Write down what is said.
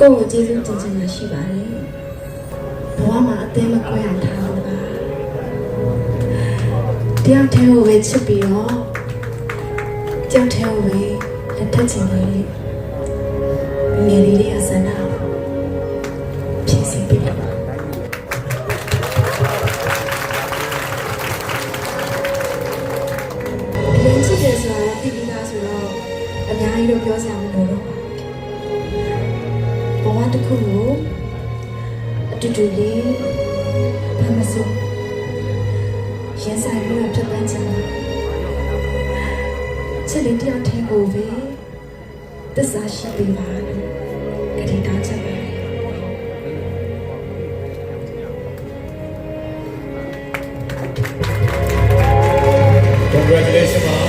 ကိုယ့်ကိုကျေးဇူးတင်ချင်တာရှိပါတယ်ဘဝမှာအသေးမကွဲအောင်ထားလို့ပါတယောက်တည်းကိုပဲချစ်ပြီးတော့တယောက်တည်းကိုပဲလက်ထပ်ချင်တယ်လေငယ်လေးလေးအစမ်းတာဖြစ်စီပြီးတော့လင်းချစ်တယ်ဆိုတာသိပြီးသားဆိုတော့အများကြီးတော့ပြောစရာမလိုတော့ပါ ဘဝတစ်ခုကိုအတူတူလေးဘာမစိုးရင်ဆိုင်လို့ဖြတ်ပန်းချင်တယ်ချစ်လေးတယောက်တည်းကိုပဲသစ္စာရှိပေးပါလို့ကတိတောင်းချင်ပါတယ် Congratulations